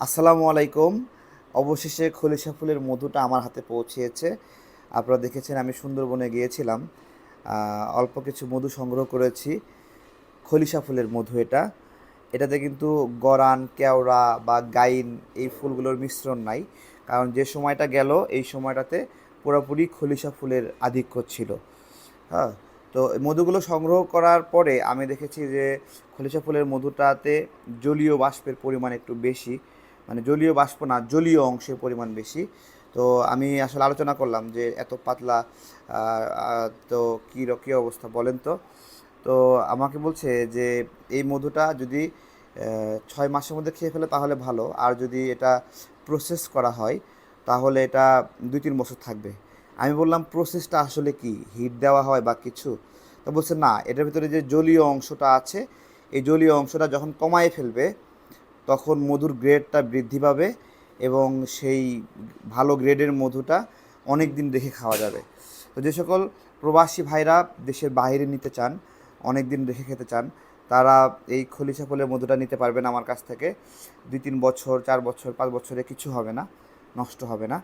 আসসালামু আলাইকুম। অবশেষে খলিশা ফুলের মধুটা আমার হাতে পৌঁছেছে। আপনারা দেখেছেন আমি সুন্দরবনে গিয়েছিলাম। অল্প কিছু মধু সংগ্রহ করেছি। খলিশা ফুলের মধু এটা। এটাতে কিন্তু গরান, কেওড়া বা গাইন এই ফুলগুলোর মিশ্রণ নাই। কারণ যে সময়টা গেল, এই সময়টাতে পুরোপুরি খলিশা ফুলের আধিক্য ছিল। হ্যাঁ তো মধুগুলো সংগ্রহ করার পরে আমি দেখেছি যে খলিশা ফুলের মধুটাতে জলীয় বাষ্পের পরিমাণ একটু বেশি। মানে জলীয় বাষ্প না, জলীয় অংশের পরিমাণ বেশি। তো আমি আসলে আলোচনা করলাম যে এত পাতলা তো কী কী অবস্থা বলেন তো? তো আমাকে বলছে যে এই মধুটা যদি ছয় মাসের মধ্যে খেয়ে ফেলে তাহলে ভালো। আর যদি এটা প্রসেস করা হয়, তাহলে এটা দুই তিন বছর থাকবে। আমি বললাম প্রসেসটা আসলে কি? হিট দেওয়া হয় বা কিছু? তো বলছে, না, এটার ভিতরে যে জলীয় অংশটা আছে, এই জলীয় অংশটা যখন কমায় ফেলবে তখন মধুর গ্রেডটা বৃদ্ধি পাবে এবং সেই ভালো গ্রেডের মধুটা অনেক দিন রেখে খাওয়া যাবে। তো যে সকল প্রবাসী ভাইরা দেশের বাইরে নিতে চান অনেক দিন রেখে খেতে চান, তারা এই খলিশা ফলের মধুটা নিতে পারবেন আমার কাছ থেকে। দুই তিন বছর, চার বছর, পাঁচ বছরে কিছু হবে না, নষ্ট হবে না।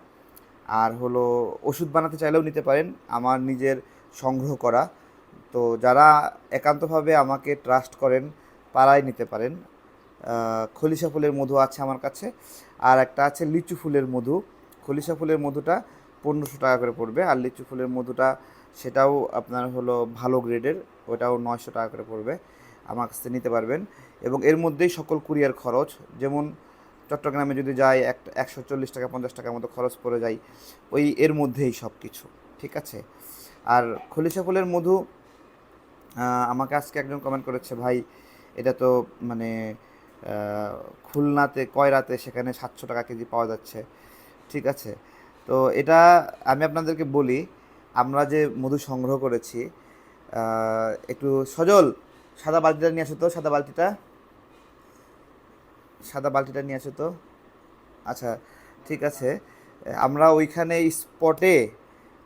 আর হলো ওষুধ বানাতে চাইলেও নিতে পারেন, আমার নিজের সংগ্রহ করা। তো যারা একান্তভাবে আমাকে ট্রাস্ট করেন, তারাই নিতে পারেন। খলিশা ফুলের মধু আছে আমার কাছে। আর একটা আছে লিচু ফুলের মধু। খলিশা ফুলের মধুটা পনেরোশো টাকা করে পড়বে। আর লিচু ফুলের মধুটা সেটাও আপনার হলো ভালো গ্রেডের। ওটাও নয়শো টাকা করে পড়বে। আমার কাছ থেকে নিতে পারবেন। এবং এর মধ্যেই সকল কুরিয়ার খরচ। যেমন চট্টগ্রামে যদি যাই, এক একশো চল্লিশ টাকা, পঞ্চাশ টাকার মতো খরচ পড়ে যায়। ওই এর মধ্যেই সব কিছু ঠিক আছে? আর খলিশা ফুলের মধু আমাকে আজকে একজন কমেন্ট করেছে, ভাই, এটা তো মানে খুলনাতে, কয়রাতে সেখানে সাতশো টাকা কেজি পাওয়া যাচ্ছে। ঠিক আছে? তো এটা আমি আপনাদেরকে বলি, আমরা যে মধু সংগ্রহ করেছি একটু সজল, সাদা বালতিটা নিয়ে আসো তো, সাদা বালতিটা। সাদা বালতিটা নিয়ে আসো তো। আচ্ছা ঠিক আছে। আমরা ওইখানে স্পটে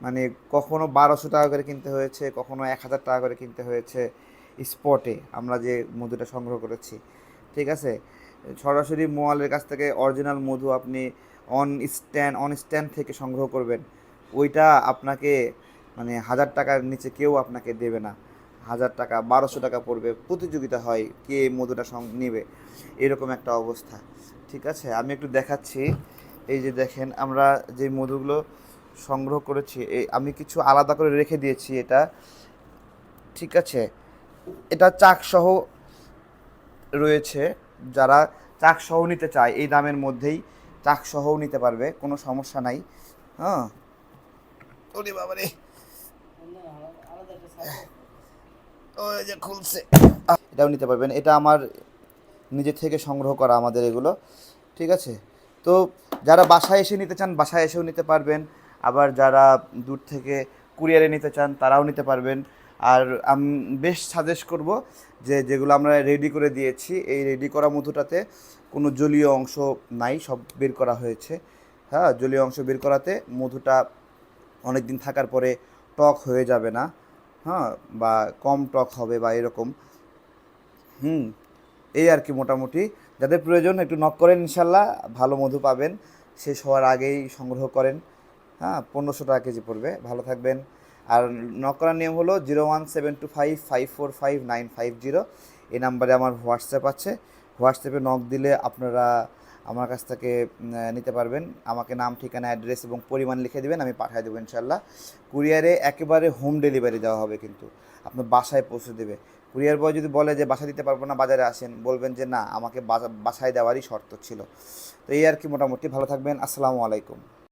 মানে কখনো বারোশো টাকা করে কিনতে হয়েছে, কখনো এক হাজার টাকা করে কিনতে হয়েছে স্পটে আমরা যে মধুটা সংগ্রহ করেছি। ঠিক আছে? সরাসরি মোয়ালের কাছ থেকে অরিজিনাল মধু আপনি অন স্ট্যান্ড অন স্ট্যান্ড থেকে সংগ্রহ করবেন। ওইটা আপনাকে মানে হাজার টাকার নিচে কেউ আপনাকে দেবে না। হাজার টাকা, বারোশো টাকা পড়বে। প্রতিযোগিতা হয় কে মধুটা নেবে। এরকম একটা অবস্থা। ঠিক আছে? আমি একটু দেখাচ্ছি। এই যে দেখেন, আমরা যে মধুগুলো সংগ্রহ করেছি এই আমি কিছু আলাদা করে রেখে দিয়েছি এটা। ঠিক আছে? এটা চাকসহ রয়েছে, যারা চাকসহ নিতে চায়, এই দামের মধ্যেই চাকসহও নিতে পারবে, কোনো সমস্যা নাই। হ্যাঁ? ওরে বাবারে। যে খুলছে। এটাও নিতে পারবেন। এটা আমার নিজে থেকে সংগ্রহ করা আমাদের এগুলো। ঠিক আছে? তো যারা বাসায় এসে নিতে চান, বাসায় এসেও নিতে পারবেন। আবার যারা দূর থেকে কুরিয়ারে নিতে চান, তারাও নিতে পারবেন। আর আমি, বেশ সাজেস্ট করব যে যেগুলো আমরা রেডি করে দিয়েছি, এই রেডি করা মধুটাতে কোনো জলীয় অংশ নাই, সব বের করা হয়েছে। হ্যাঁ জলীয় অংশ বের করাতে মধুটা অনেক দিন থাকার পরে টক হয়ে যাবে না। হ্যাঁ বা কম টক হবে বা এরকম। হুম, এই আর কি মোটামুটি। যাদের প্রয়োজন একটু নক করেন ইনশাল্লাহ, ভালো মধু পাবেন। শেষ হওয়ার আগেই সংগ্রহ করেন। হ্যাঁ পনেরোশো টাকা কেজি পড়বে। ভালো থাকবেন। আর নক করার নিয়ম হলো zero one seven two five five four five nine five zero এই নাম্বারে আমার হোয়াটসঅ্যাপ আছে। হোয়াটসঅ্যাপে নক দিলে আপনারা আমার কাছ থেকে নিতে পারবেন। আমাকে নাম, ঠিকানা অ্যাড্রেস এবং পরিমাণ লিখে দেবেন, আমি পাঠিয়ে দেবো ইনশাল্লাহ কুরিয়ারে একেবারে হোম ডেলিভারি দেওয়া হবে কিন্তু। আপনার বাসায় পৌঁছে দেবে। কুরিয়ার বয় যদি বলে যে বাসা দিতে পারব না, বাজারে আসেন। বলবেন যে, না, আমাকে বাসা- বাসায় দেওয়ারই শর্ত ছিল। তো এই আর কি মোটামুটি। ভালো থাকবেন। আসসালামু আলাইকুম।